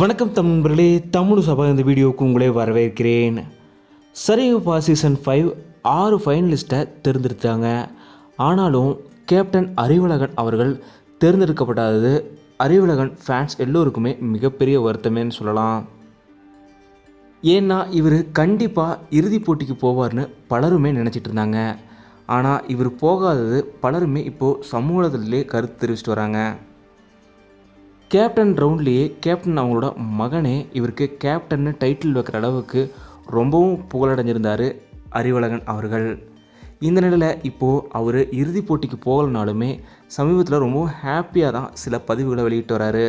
வணக்கம் தமிழர்களே தமிழ் சபா இந்த வீடியோவுக்கு உங்களே வரவேற்கிறேன். சரிகப்பா சீசன் ஃபைவ் ஆறு ஃபைனலிஸ்ட்டை தேர்ந்தெடுத்தாங்க ஆனாலும் கேப்டன் அறிவழகன் அவர்கள் தேர்ந்தெடுக்கப்படாதது அறிவழகன் ஃபேன்ஸ் எல்லோருக்குமே மிகப்பெரிய வருத்தமேன்னு சொல்லலாம். ஏன்னா இவர் கண்டிப்பாக இறுதிப் போட்டிக்கு போவார்னு பலருமே நினச்சிட்டு இருந்தாங்க. ஆனால் இவர் போகாதது பலருமே இப்போது சமூகத்திலே கருத்து தெரிவிச்சிட்டு வராங்க. கேப்டன் ரவுண்ட்லேயே கேப்டன் அவங்களோட மகனே இவருக்கு கேப்டன்னு டைட்டில் வைக்கிற அளவுக்கு ரொம்பவும் புகழடைஞ்சிருந்தார் அறிவழகன் அவர்கள். இந்த நிலையில் இப்போது அவர் இறுதிப் போட்டிக்கு போகலனாலுமே சமீபத்தில் ரொம்பவும் ஹாப்பியாக தான் சில பதிவுகளை வெளியிட்டு வராரு.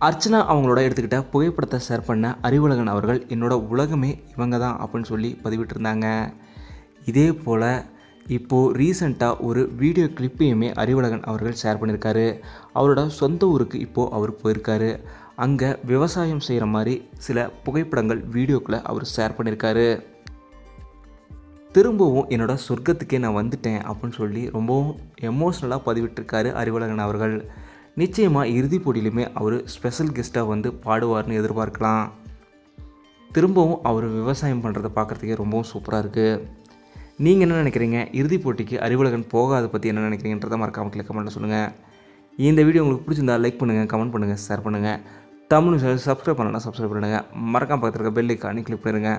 அர்ச்சனா அவங்களோட எடுத்துக்கிட்ட புகைப்படத்தை ஷேர் பண்ண அறிவழகன் அவர்கள் என்னோட உலகமே இவங்க தான் அப்படின்னு சொல்லி பதிவிட்டிருந்தாங்க. இதே போல் இப்போது ரீசெண்டாக ஒரு வீடியோ கிளிப்பையுமே அறிவழகன் அவர்கள் ஷேர் பண்ணியிருக்காரு அவரோட சொந்த ஊருக்கு இப்போது அவர் போயிருக்காரு. அங்கே விவசாயம் செய்கிற மாதிரி சில புகைப்படங்கள் வீடியோக்களை அவர் ஷேர் பண்ணியிருக்காரு திரும்பவும் என்னோடய சொர்க்கத்துக்கே நான் வந்துட்டேன் அப்படின்னு சொல்லி ரொம்பவும் எமோஷ்னலாக பதிவிட்டிருக்காரு அறிவழகன் அவர்கள். நிச்சயமாக இறுதிப் போட்டியிலுமே அவர் ஸ்பெஷல் கெஸ்ட்டாக வந்து பாடுவார்னு எதிர்பார்க்கலாம். திரும்பவும் அவர் விவசாயம் பண்ணுறதை பார்க்குறதுக்கே ரொம்பவும் சூப்பராக இருக்குது நீங்கள் என்ன நினைக்கிறீங்க? இறுதிப் போட்டிக்கு அறிவுலகன் போகாத பற்றி என்ன நினைக்கிறீங்கன்றதை மறக்காமல் கிளிக் கமெண்ட்டில் சொல்லுங்கள் இந்த வீடியோ உங்களுக்கு பிடிச்சிருந்தா லைக் பண்ணுங்கள் கமெண்ட் பண்ணுங்கள் ஷேர் பண்ணுங்கள் தமிழ் சப்ஸ்கிரைப் பண்ணலாம் சப்ஸ்கிரைப் பண்ணுங்கள் மறக்காம பக்கத்தில் இருக்க பெல் ஐக்கானே கிளிக் பண்ணிடுங்க.